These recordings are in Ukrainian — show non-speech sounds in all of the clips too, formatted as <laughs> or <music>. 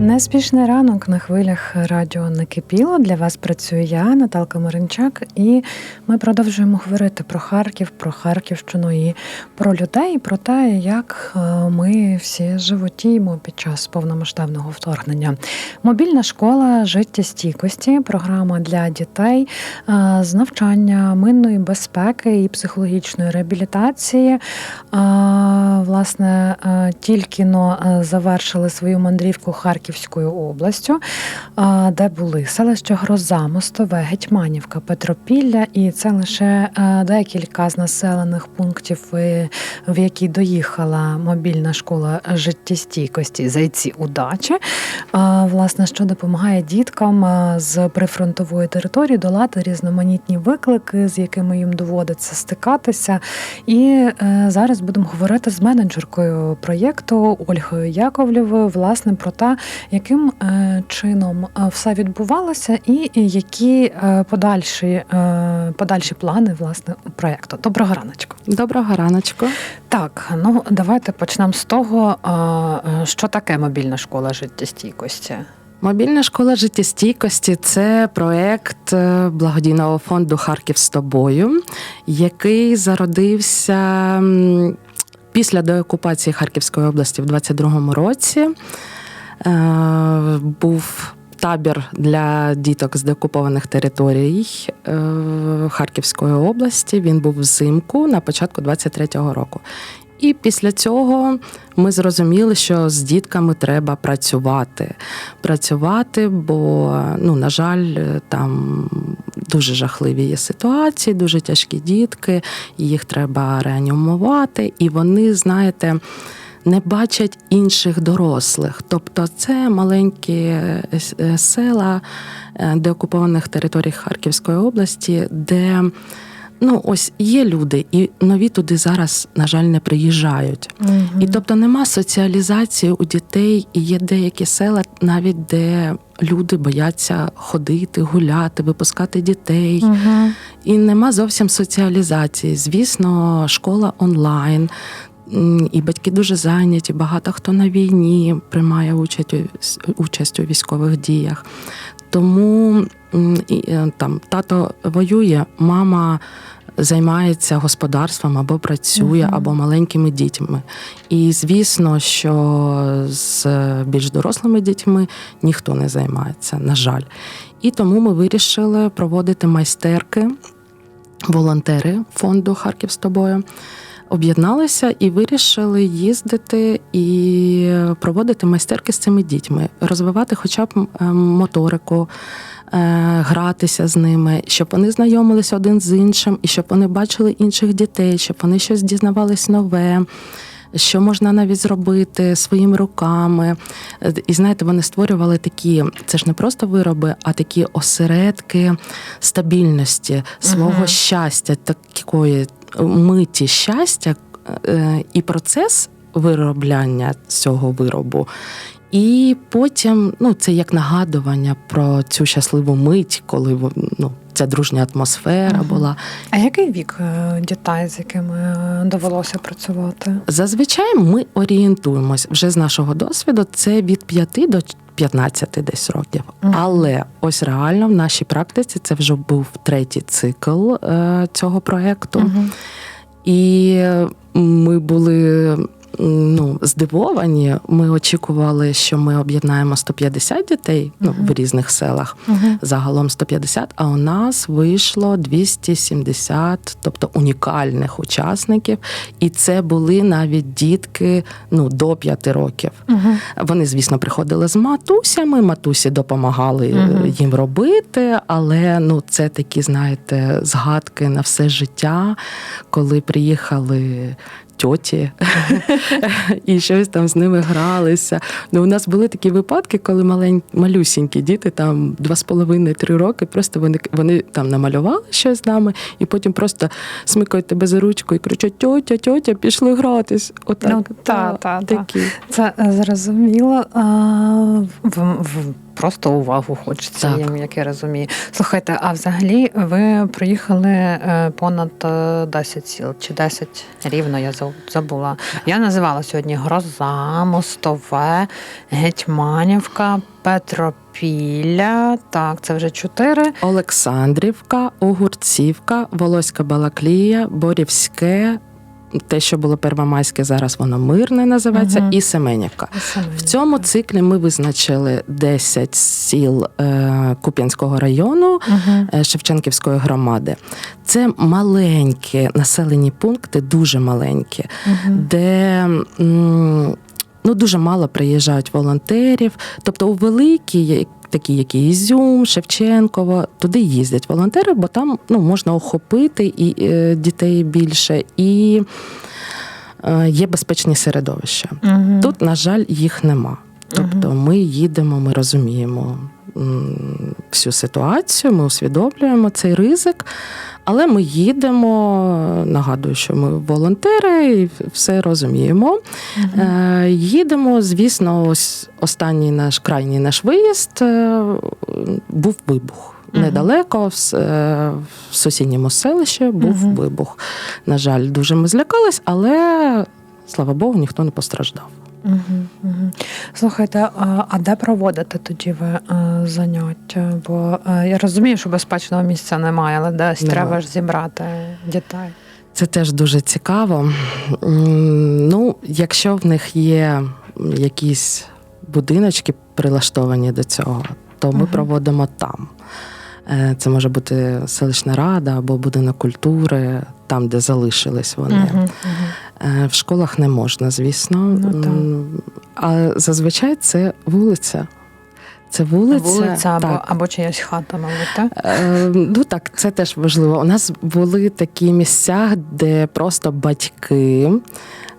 Неспішний ранок на хвилях радіо накипіло. Для вас працюю я, Наталка Маринчак, і ми продовжуємо говорити про Харків, про Харківщину і про людей, про те, як е, ми всі животіємо під час повномасштабного вторгнення. Мобільна школа життєстійкості, програма для дітей е, з навчання минної безпеки і психологічної реабілітації. Е, Власне, тільки но завершили свою мандрівку Харківською областю, де були селище Гроза, Мостове, Гетьманівка, Петропілля, і це лише е, декілька з населених пунктів, е, в які доїхала мобільна школа життєстійкості зайці удачі. Власне, що допомагає діткам е, з прифронтової території долати різноманітні виклики, з якими їм доводиться стикатися. І зараз будемо говорити з менеджеркою проєкту Ольгою Яковлєвою, власне, про те, яким е, чином е, все відбувалося, і які е, подальші, подальші плани власне проєкту. Доброго раночку. Доброго раночку. Так, ну давайте почнемо з того, що таке мобільна школа життєстійкості. Мобільна школа життєстійкості це проект благодійного фонду Харків з тобою, який зародився після деокупації Харківської області в 22-му році. Е, Був табір для діток з деокупованих територій е, Харківської області. Він був взимку на початку 23-го року. І після цього ми зрозуміли, що з дітками треба працювати. Працювати, бо, ну, на жаль, там дуже жахливі є ситуації, дуже тяжкі дітки, їх треба реанімувати, і вони, знаєте, не бачать інших дорослих. Тобто це маленькі е, е, села е, деокупованих територій Харківської області, де ну ось є люди, і нові туди зараз, на жаль, не приїжджають. І тобто нема соціалізації у дітей, і є деякі села, навіть де люди бояться ходити, гуляти, випускати дітей. Угу. І нема зовсім соціалізації. Звісно, школа онлайн. І батьки дуже зайняті, багато хто на війні приймає участь участь у військових діях. Тому і, е, там тато воює, мама займається господарством або працює, Мгм. або маленькими дітьми. І звісно, що з більш дорослими дітьми ніхто не займається, на жаль. І тому ми вирішили проводити майстерки, волонтери фонду Харків з тобою. Об'єдналися і вирішили їздити і проводити майстерки з цими дітьми, розвивати хоча б е, моторику, е, гратися з ними, щоб вони знайомилися один з іншим, і щоб вони бачили інших дітей, щоб вони щось дізнавались нове. Що можна навіть зробити своїми руками. Е, І знаєте, вони створювали такі, це ж не просто вироби, а такі осередки стабільності, свого Мгм. щастя, такої миті щастя е, і процес виробляння цього виробу. І потім ну, це як нагадування про цю щасливу мить, коли ну, ця дружня атмосфера Мгм. була. А який вік е, дітей, з якими е, довелося працювати? Зазвичай ми орієнтуємось вже з нашого досвіду. Це від 5 до 15 десь років. Мгм. Але ось реально в нашій практиці це вже був третій цикл е, цього проекту. Мгм. І ми були ну, здивовані. Ми очікували, що ми об'єднаємо 150 дітей ну, Мгм. в різних селах. Мгм. Загалом 150, а у нас вийшло 270, тобто унікальних учасників. І це були навіть дітки ну, до 5 років. Мгм. Вони, звісно, приходили з матусями, матусі допомагали е, їм робити, але ну, це такі, знаєте, згадки на все життя, коли приїхали. Тьоті і щось там з ними гралися. Ну, у нас були такі випадки, коли малень, малюсінькі діти, там два з половиною три роки, просто вони вони там намалювали щось з нами, і потім просто смикають тебе за ручку і кричать: тьотя, тьотя, пішли гратись. Отак, Ну, та, та, та. такі. Це е, зрозуміло. А, в, в просто увагу хочеться Так. їм, як я розумію. Слухайте, а взагалі ви проїхали е, понад е, 10 сіл чи 10 рівно, я забула. Я називала сьогодні Гроза, Мостове, Гетьманівка, Петропілля. Так, це вже чотири. Олександрівка, Огурцівка, Волоська Балаклія, Борівське, те, що було Первомайське, зараз воно мирне називається, Мгм. і Семенівка. В цьому циклі ми визначили 10 сіл е, Куп'янського району Угу. е, Шевченківської громади. Це маленькі населені пункти, дуже маленькі, де м, ну, дуже мало приїжджають волонтерів. Тобто у великі, такі, як Ізюм, Шевченково, туди їздять волонтери, бо там ну, можна охопити і е, дітей більше, і е, є безпечні середовища. Угу. Тут, на жаль, їх нема. Тобто ми їдемо, ми розуміємо всю ситуацію, ми усвідомлюємо цей ризик, але ми їдемо. Нагадую, що ми волонтери і все розуміємо. Е, їдемо, звісно, ось останній наш крайній наш виїзд е, був вибух. Недалеко в, е, в сусідньому селищі був Мгм. вибух. На жаль, дуже ми злякались, але слава Богу, ніхто не постраждав. Угу, угу. Слухайте, а, а де проводите тоді ви е, заняття? Бо е, я розумію, що безпечного місця немає, але десь Нема. треба ж зібрати дітей. Це теж дуже цікаво. Ну, якщо в них є якісь будиночки прилаштовані до цього, то ми Мгм. проводимо там. Е, Це може бути селищна рада або будинок культури, там, де залишились вони. Угу, угу. В школах не можна, звісно. Ну, А зазвичай це вулиця. Це вулиця, Вулиця або, так. або чиясь хата, мабуть, так? Е, Ну так, це теж важливо. У нас були такі місця, де просто батьки.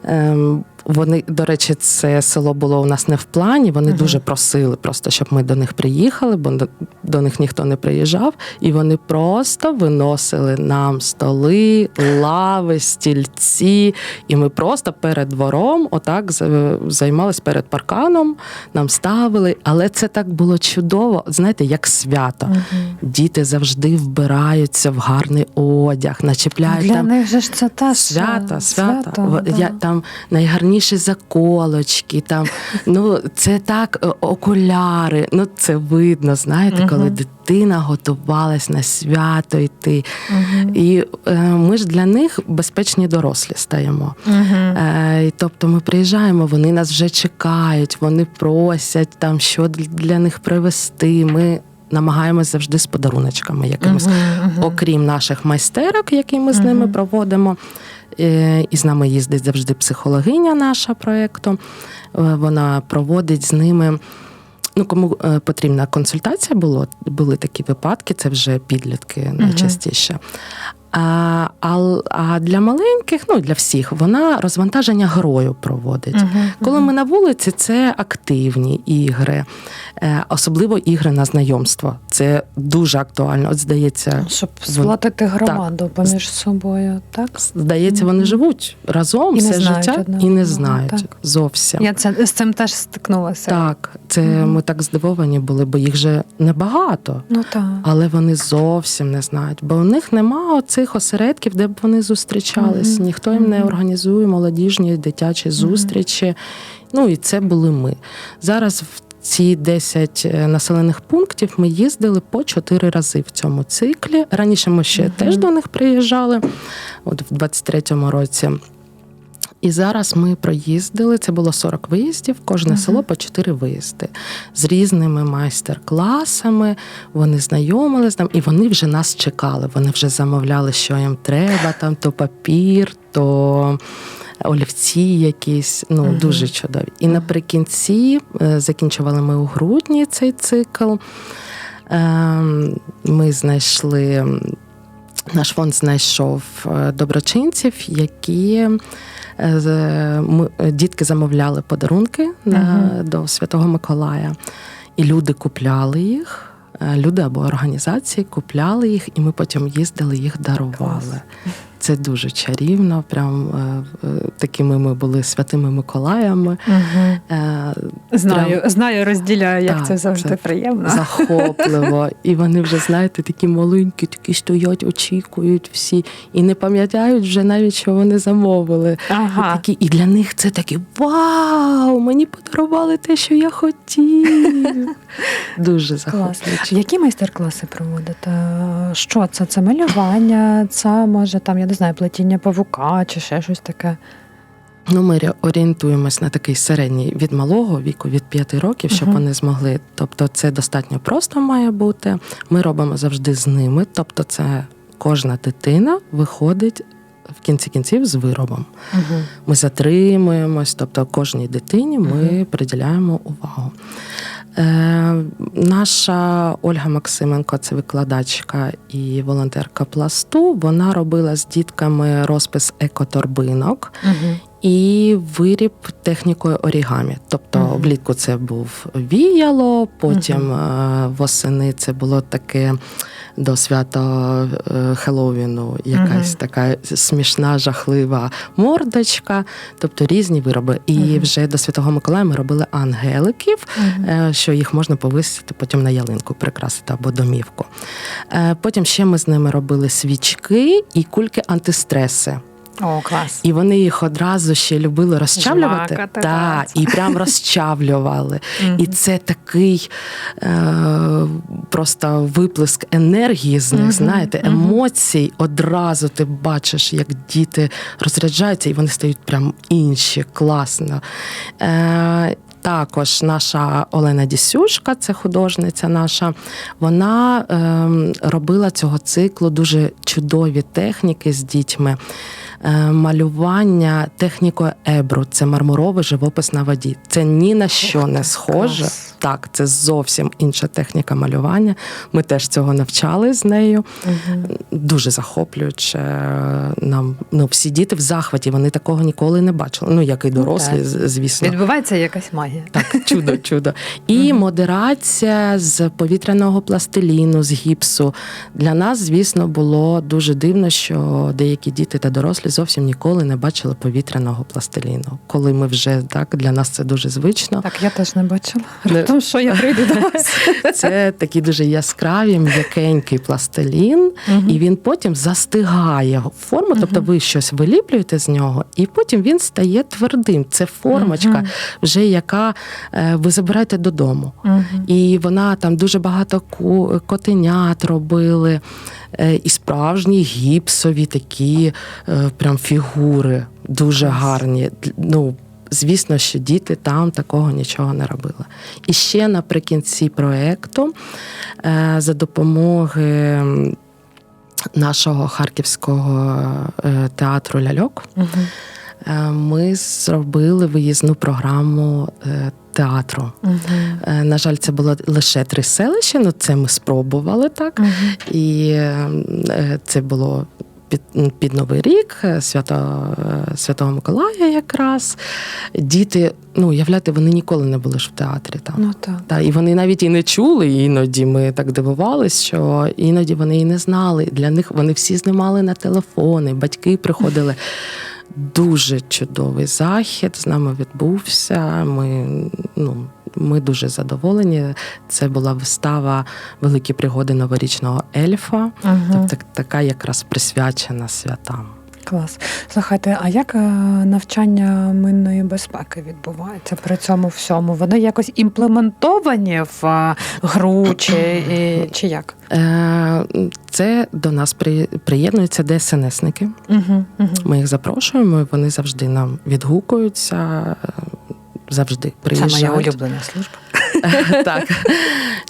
ем, Вони, до речі, це село було у нас не в плані. Вони Мгм. дуже просили, просто щоб ми до них приїхали, бо до, них ніхто не приїжджав. І вони просто виносили нам столи, лави, стільці. І ми просто перед двором, отак займались перед парканом, нам ставили. Але це так було чудово, знаєте, як свято. Угу. Діти завжди вбираються в гарний одяг, начепляють Для там них же ж це теж свята, е, свята. свято, В- да. Я, там найгарніші заколочки, там, ну, це так, е, окуляри. Ну, це видно, знаєте, коли дитина готувалась на свято йти. І е, ми ж для них безпечні дорослі стаємо. Е, і тобто ми приїжджаємо, вони нас вже чекають, вони просять там, що для- них привезти. Ми намагаємось завжди з подаруночками якимось. Мгм, мгм. Окрім наших майстерок, які ми з Мгм. ними проводимо. Е, І з нами їздить завжди психологиня наша проєкту. Е, Вона проводить з ними. Ну, кому е, потрібна консультація було, були такі випадки, це вже підлітки найчастіше. А, а, для маленьких, ну для всіх, вона розвантаження грою проводить. Мгм, Коли ми на вулиці, це активні ігри, е, особливо ігри на знайомство. Це дуже актуально. От здається, Щоб сплатити громаду Так. поміж собою, так? здається, вони живуть разом І все життя одне і не знають так. зовсім. Я це з цим теж стикнулася. Так, це Мгм. ми так здивовані були, бо їх же небагато. Ну так. Але вони зовсім не знають, бо у них нема оцих осередків, де б вони зустрічались. Мгм. Ніхто їм не організує молодіжні дитячі зустрічі. Ну і це були ми. Зараз в ці 10 е, населених пунктів ми їздили по 4 рази в цьому циклі. Раніше ми ще Мгм. теж до них приїжджали, от в 23-му році. І зараз ми проїздили. Це було 40 виїздів, кожне Мгм. село по 4 виїзди з різними майстер-класами. Вони знайомились там, і вони вже нас чекали. Вони вже замовляли, що їм треба, там то папір, то олівці якісь. Ну Мгм. дуже чудові. І наприкінці е, закінчували ми у грудні цей цикл. Ем, Ми знайшли. Наш фонд знайшов е, доброчинців, які е, е, дітки замовляли подарунки на, Мгм. до Святого Миколая, і люди купляли їх. Люди або організації купляли їх, і ми потім їздили, їх дарували. Клас. Це дуже чарівно. Прям е, е, такими ми були святими Миколаями. Угу. Е, Знаю, знаю, розділяю, як Так, це завжди це приємно. захопливо. <laughs> І вони вже, знаєте, такі маленькі, такі стоять, очікують всі, і не пам'ятають вже навіть, що вони замовили. Ага. І, такі, і для них це таке вау! Мені подарували те, що я хотів. <laughs> Дуже захоплююче. Які майстер-класи проводите? Що це? Це малювання, це може там, я не знаю, плетіння павука чи ще щось таке. Ну, ми орієнтуємось на такий середній від малого віку, від 5 років, щоб Мгм. вони змогли. Тобто, це достатньо просто має бути. Ми робимо завжди з ними. Тобто, це кожна дитина виходить в кінці кінців з виробом. Угу. Ми затримуємось, тобто кожній дитині ми Мгм. приділяємо увагу. Е, наша Ольга Максименко, це викладачка і волонтерка пласту. Вона робила з дітками розпис екоторбинок Угу. і виріб технікою орігамі. Тобто Мгм. влітку це був віяло, потім е, восени це було таке. До свята е, Хеллоуіну якась Мгм. така смішна, жахлива мордочка, тобто різні вироби. І Мгм. вже до Святого Миколая ми робили ангеликів, е, що їх можна повисити потім на ялинку, прикрасити або домівку. Е, Потім ще ми з ними робили свічки і кульки антистреси. О, клас. І вони їх одразу ще любили розчавлювати. Жмакати, Так, так. і прям розчавлювали. І це такий е, просто виплеск енергії з них, знаєте, емоцій. Одразу ти бачиш, як діти розряджаються, і вони стають прям інші, класно. Е, також наша Олена Дісюшка, це художниця наша, вона ем, робила цього циклу дуже чудові техніки з дітьми. Е, малювання технікою ебру це мармуровий живопис на воді. Це ні на що не схоже. Так, це зовсім інша техніка малювання. Ми теж цього навчали з нею. Мгм. Дуже захоплююче. Нам ну всі діти в захваті. Вони такого ніколи не бачили. Ну як і дорослі, так. з- звісно. Відбувається якась магія. Так, чудо, <laughs> чудо. І модерація з повітряного пластиліну, з гіпсу. Для нас, звісно, було дуже дивно, що деякі діти та дорослі зовсім ніколи не бачили повітряного пластиліну. Коли ми вже так для нас це дуже звично. Так, я теж не бачила. Раптом, що я прийду до вас. <laughs> Це такі дуже яскраві, м'якенький пластилін, Мгм. і він потім застигає в форму, тобто ви щось виліплюєте з нього, і потім він стає твердим. Це формочка, Мгм. вже яка е, ви забираєте додому. Мгм. І вона там дуже багато котенят робили, і справжні гіпсові такі е, прям фігури, дуже гарні. Ну, звісно, що діти там такого нічого не робили. І ще наприкінці проєкту е, за допомоги нашого харківського е, театру ляльок. Мгм. Е, Ми зробили виїзну програму е, театру. Е, На жаль, це було лише три селища. Ну це ми спробували так. Мгм. І це було під, під Новий рік, свято Святого Миколая якраз. Діти, ну уявляєте, вони ніколи не були ж в театрі там. Ну так. Та, і вони навіть і не чули іноді. Ми так дивувались, що іноді вони і не знали. Для них вони всі знімали на телефони, батьки приходили. Дуже чудовий захід з нами відбувся. Ми, ну, ми дуже задоволені. Це була вистава Великі пригоди новорічного ельфа, Мгм. тобто така якраз присвячена святам. Клас. Слухайте, а як е, навчання минної безпеки відбувається при цьому всьому? Вони якось імплементовані в е, гру чи, і- чи як? Е, Це до нас при- приєднуються ДСНСники. Угу, угу. Ми їх запрошуємо, вони завжди нам відгукуються, завжди Це моя улюблена служба. <laughs> так,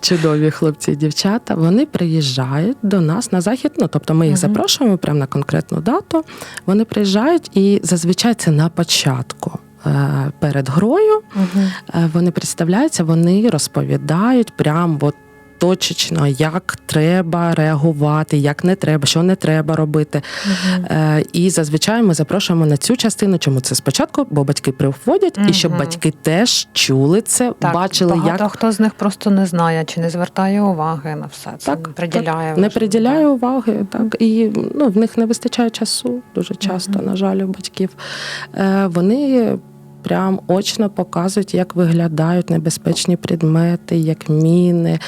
чудові хлопці і дівчата. Вони приїжджають до нас на захід. Ну тобто ми їх Мгм. запрошуємо прямо на конкретну дату. Вони приїжджають, і зазвичай це на початку. Е, Перед грою uh -huh. вони представляються, вони розповідають прям от точечно, як треба реагувати, як не треба, що не треба робити. Е, І зазвичай ми запрошуємо на цю частину. Чому це спочатку? Бо батьки приводять, і щоб батьки теж чули це, Так, бачили, багато як хто з них просто не знає чи не звертає уваги на все це. Так, не приділяє не важливо. приділяє уваги, так і ну в них не вистачає часу дуже часто, Мгм. на жаль, у батьків. Е, Вони прям очно показують, як виглядають небезпечні предмети, як міни.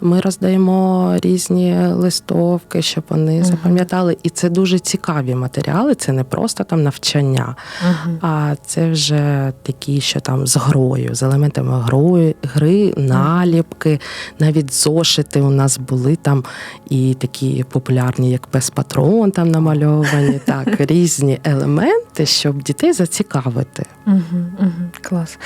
Ми роздаємо різні листовки, щоб вони Мгм. запам'ятали. І це дуже цікаві матеріали. Це не просто там навчання, Мгм. а це вже такі, що там з грою, з елементами грої, гри, наліпки, навіть зошити у нас були там і такі популярні, як пес патрон, там намальовані, <laughs> так, різні елементи, щоб дітей зацікавити. Угу, угу, клас.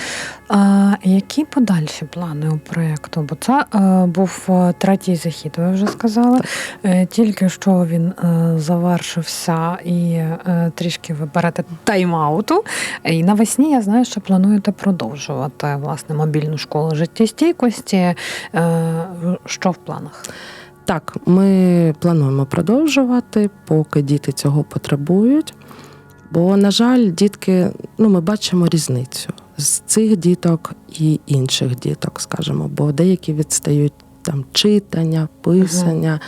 А які подальші плани у проєкту? Бо це е, був е, третій захід, ви вже сказали. Е, тільки що він е, завершився і е, трішки ви берете тайм-ауту. І навесні я знаю, що плануєте продовжувати власне мобільну школу життєстійкості. Е, що в планах? Так, ми плануємо продовжувати, поки діти цього потребують. Бо, на жаль, дітки, ну, ми бачимо різницю з цих діток і інших діток, скажімо, бо деякі відстають там читання, писання.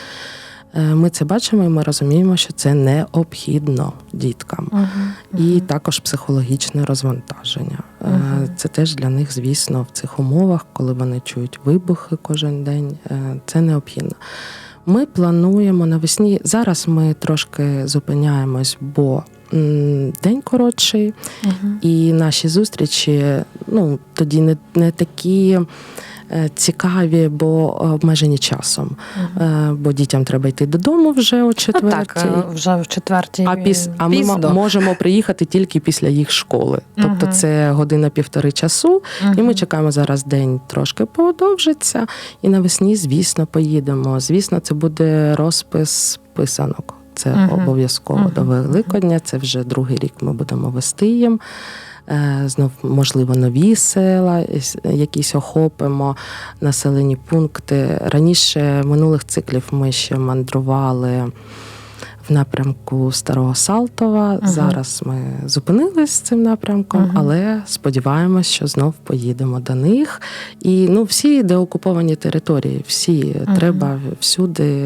Е, Ми це бачимо і ми розуміємо, що це необхідно діткам. Угу, І також психологічне розвантаження. Мгм. Це теж для них, звісно, в цих умовах, коли вони чують вибухи кожен день, е, це необхідно. Ми плануємо навесні. Зараз ми трошки зупиняємось, бо день коротший, угу. і наші зустрічі ну, тоді не, не такі. е, Цікаві, бо обмежені часом. Е, Бо дітям треба йти додому вже о Ну, четвертій. так, е, вже в четвертій А піс а ми м- можемо приїхати тільки після їх школи. Тобто Мгм. це година півтори часу, і ми чекаємо зараз день трошки подовжиться. І навесні, звісно, поїдемо. Звісно, це буде розпис писанок. Це Мгм. обов'язково Мгм. до Великодня. Це вже другий рік ми будемо вести їм. Е, Знов, можливо, нові села, якісь охопимо, населені пункти. Раніше минулих циклів ми ще мандрували в напрямку Старого Салтова. Ага. Зараз ми зупинились з цим напрямком, Ага. але сподіваємось, що знов поїдемо до них. І ну, всі деокуповані території, всі Ага. треба всюди.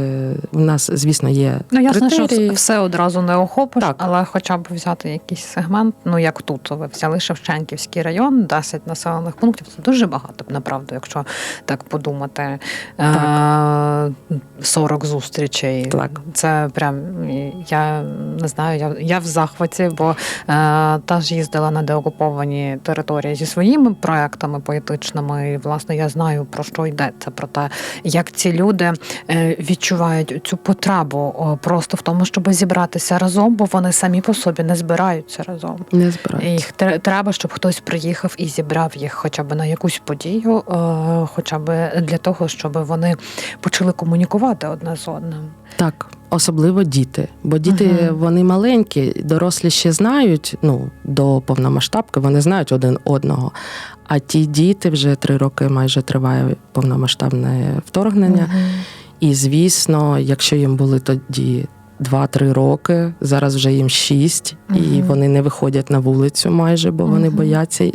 У нас, звісно, є Ну, ясно, критерії. що все одразу не охопиш, Так. але хоча б взяти якийсь сегмент, ну як тут ви взяли Шевченківський район, 10 населених пунктів. Це дуже багато, направду, якщо так подумати. Е, 40 зустрічей. Так. Це прям я не знаю, я, я в захваті, бо е, теж їздила на деокуповані території зі своїми проектами поетичними. І власне я знаю про що йдеться, про те, як ці люди е, відчувають цю потребу просто в тому, щоб зібратися разом, бо вони самі по собі не збираються разом. Не І збирають. Їх треба, щоб хтось приїхав і зібрав їх хоча б на якусь подію, е, хоча б для того, щоб вони почали комунікувати одне з одним. Так, особливо діти. Бо діти Ага. вони маленькі, дорослі ще знають. Ну до повномасштабки вони знають один одного. А ті діти вже три роки майже триває повномасштабне вторгнення. Мгм. І звісно, якщо їм були тоді 2-3 роки, зараз вже їм 6, і вони не виходять на вулицю майже, бо вони бояться.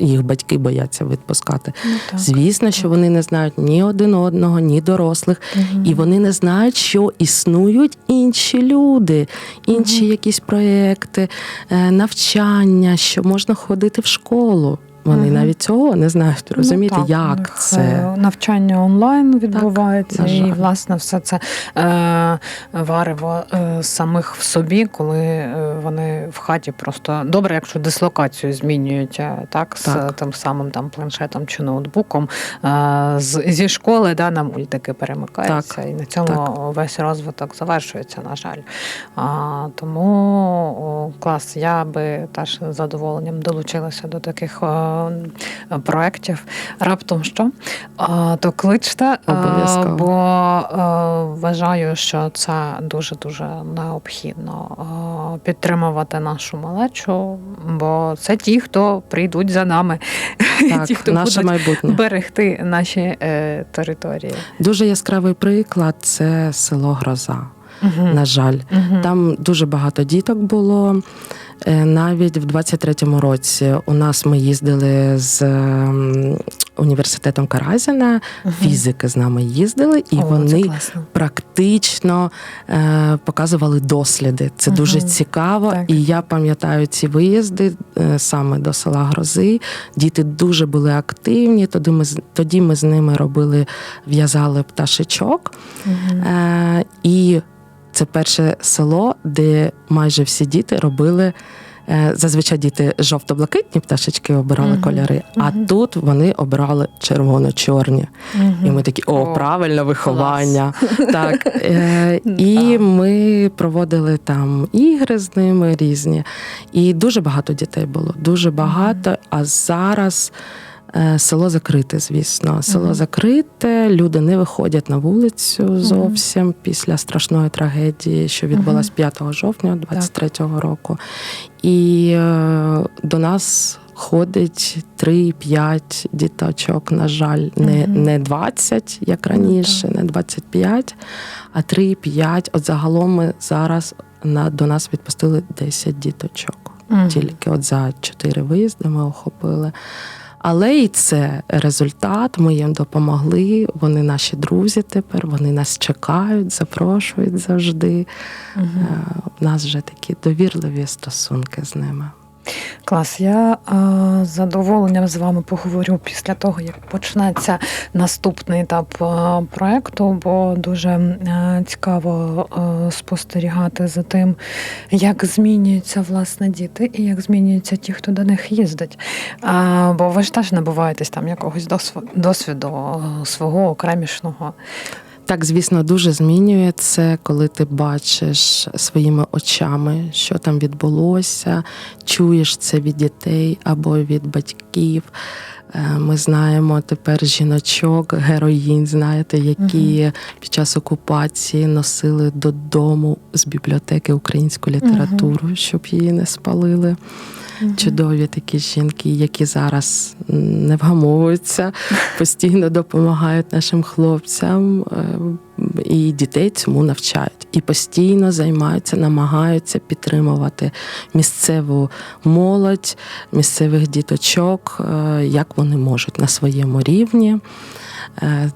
Їх батьки бояться відпускати. Ну, так. Звісно, що вони не знають ні один одного, ні дорослих. угу. І вони не знають, що існують інші люди, інші угу. якісь проекти, е, навчання, що можна ходити в школу. Вони Мгм. навіть цього не знають. Розумієте, Ну, так, як це? навчання онлайн відбувається, на і власне все це е, варево е, самих в собі, коли е, вони в хаті просто добре, якщо дислокацію змінюють е, так, з Так. тим самим там планшетом чи ноутбуком е, з, зі школи да, на мультики перемикаються, Так, і на цьому так. весь розвиток завершується, на жаль. А, тому о, клас, я би теж з задоволенням долучилася до таких е, проєктів. Раптом що? То кличте, е, Обов'язково. бо е, вважаю, що це дуже дуже необхідно е, підтримувати нашу малечу, бо це ті, хто прийдуть за нами, Так, <laughs> ті, хто наше будуть майбутнє. берегти наші е, території. Дуже яскравий приклад це село Гроза. Мгм. На жаль, Мгм. там дуже багато діток було. Е, Навіть в 23-му році у нас ми їздили з ем, університетом Каразіна, Мгм. фізики з нами їздили, і О, вони практично е, показували досліди. Це Мгм. дуже цікаво. Так. І я пам'ятаю ці виїзди е, саме до села Грози. Діти дуже були активні. Тоді ми тоді ми з ними робили, в'язали пташечок. Мгм. Е, і це перше село, де майже всі діти робили. е, Зазвичай діти жовто-блакитні пташечки обирали Мгм. кольори, а Мгм. тут вони обрали червоно-чорні. Мгм. І ми такі, о, О, правильно виховання. Так. Е, <laughs> і ми проводили там ігри з ними різні. І дуже багато дітей було, дуже багато. А зараз. Е, Село закрите, звісно. Село Мгм. закрите, люди не виходять на вулицю зовсім після страшної трагедії, що відбулась Мгм. 5 жовтня 23-го року. І е, до нас ходить 3-5 діточок, на жаль, не, Мгм. не 20, як Ну, раніше, не 25, а 3-5. От загалом ми зараз на, до нас відпустили 10 діточок. Мгм. Тільки от за 4 виїзди ми охопили. Але і це результат. Ми їм допомогли. Вони наші друзі тепер. Вони нас чекають, запрошують завжди. Е, У нас вже такі довірливі стосунки з ними. Клас, я з задоволенням з вами поговорю після того, як почнеться наступний етап проекту, бо дуже цікаво спостерігати за тим, як змінюються власне діти і як змінюються ті, хто до них їздить. Бо ви ж теж набуваєтесь там якогось досвіду, свого окремішного. Так, звісно, дуже змінює це, коли ти бачиш своїми очами, що там відбулося, чуєш це від дітей або від батьків. Е, Ми знаємо тепер жіночок, героїнь, знаєте, які під час окупації носили додому з бібліотеки українську літературу, щоб її не спалили. Чудові такі жінки, які зараз не вгамовуються, <laughs> постійно допомагають нашим хлопцям е, і дітей цьому навчають. І постійно займаються, намагаються підтримувати місцеву молодь, місцевих діточок, е, як вони можуть на своєму рівні. Е,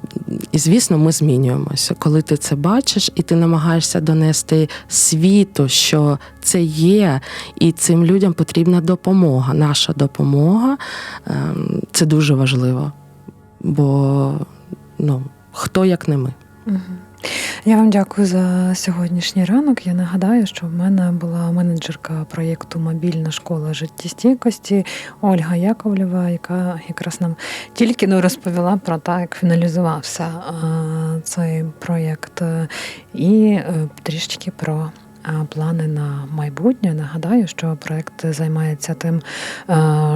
І звісно, ми змінюємося. Коли ти це бачиш, і ти намагаєшся донести світу, що це є, і цим людям потрібна допомога. Наша допомога ем, це дуже важливо. Бо ну, хто як не ми. Я вам дякую за сьогоднішній ранок. Я нагадаю, що в мене була менеджерка проєкту Мобільна школа життєстійкості Ольга Яковлєва, яка якраз нам тільки ну, розповіла про те, як фіналізувався цей проєкт, і е, трішечки про. Плани на майбутнє. Нагадаю, що проект займається тим,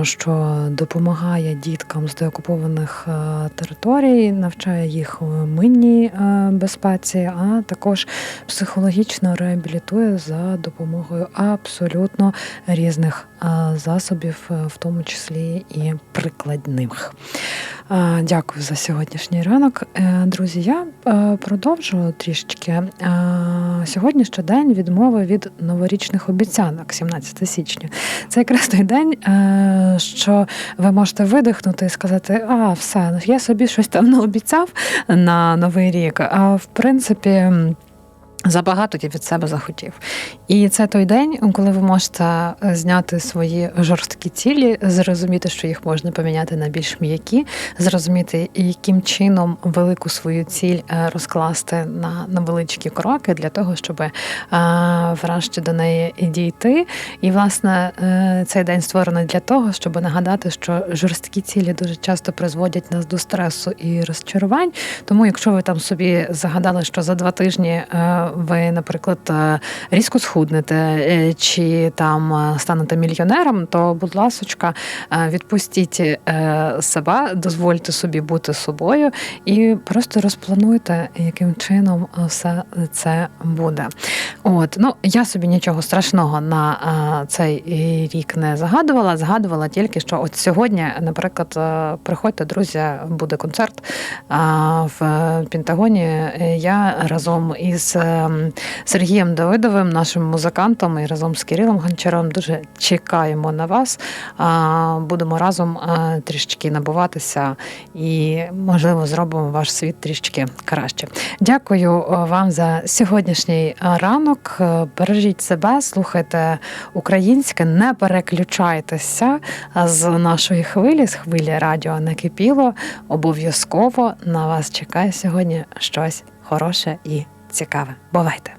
що допомагає діткам з деокупованих територій, навчає їх минній безпеці, а також психологічно реабілітує за допомогою абсолютно різних засобів, е, в тому числі і прикладних. Дякую за сьогоднішній ранок. Е, Друзі, я е, продовжу трішечки. Сьогодні ще день відмови від новорічних обіцянок, 17 січня. Це якраз той день, е, що ви можете видихнути і сказати: а, все, ну, я собі щось там не обіцяв на новий рік. А в принципі. Забагато я від себе захотів. І це той день, коли ви можете зняти свої жорсткі цілі, зрозуміти, що їх можна поміняти на більш м'які, зрозуміти, яким чином велику свою ціль е, розкласти на невеличкі кроки для того, щоб е, врешті до неї дійти. І, власне, е, цей день створений для того, щоб нагадати, що жорсткі цілі дуже часто призводять нас до стресу і розчарувань. Тому, якщо ви там собі загадали, що за два тижні ви, наприклад, е, різко схуднете е, чи там е, станете мільйонером, то, будь ласочка, е, відпустіть себе, дозвольте собі бути собою і просто розплануйте, яким чином все це буде. От, ну я собі нічого страшного на е, цей рік не загадувала. Згадувала тільки, що от сьогодні, наприклад, е, приходьте, друзі, буде концерт е, в Пентагоні. Е, Я разом із е, Сергієм Давидовим, нашим музикантом, і разом з Кирилом Гончаром дуже чекаємо на вас. А, Будемо разом е, трішечки набуватися і, можливо, зробимо ваш світ трішечки краще. Дякую е, вам за сьогоднішній е, ранок. Е, Бережіть себе, слухайте українське, не переключайтеся з нашої хвилі, з хвилі радіо накипіло. Обов'язково на вас чекає сьогодні щось хороше і цікаве. Бувайте!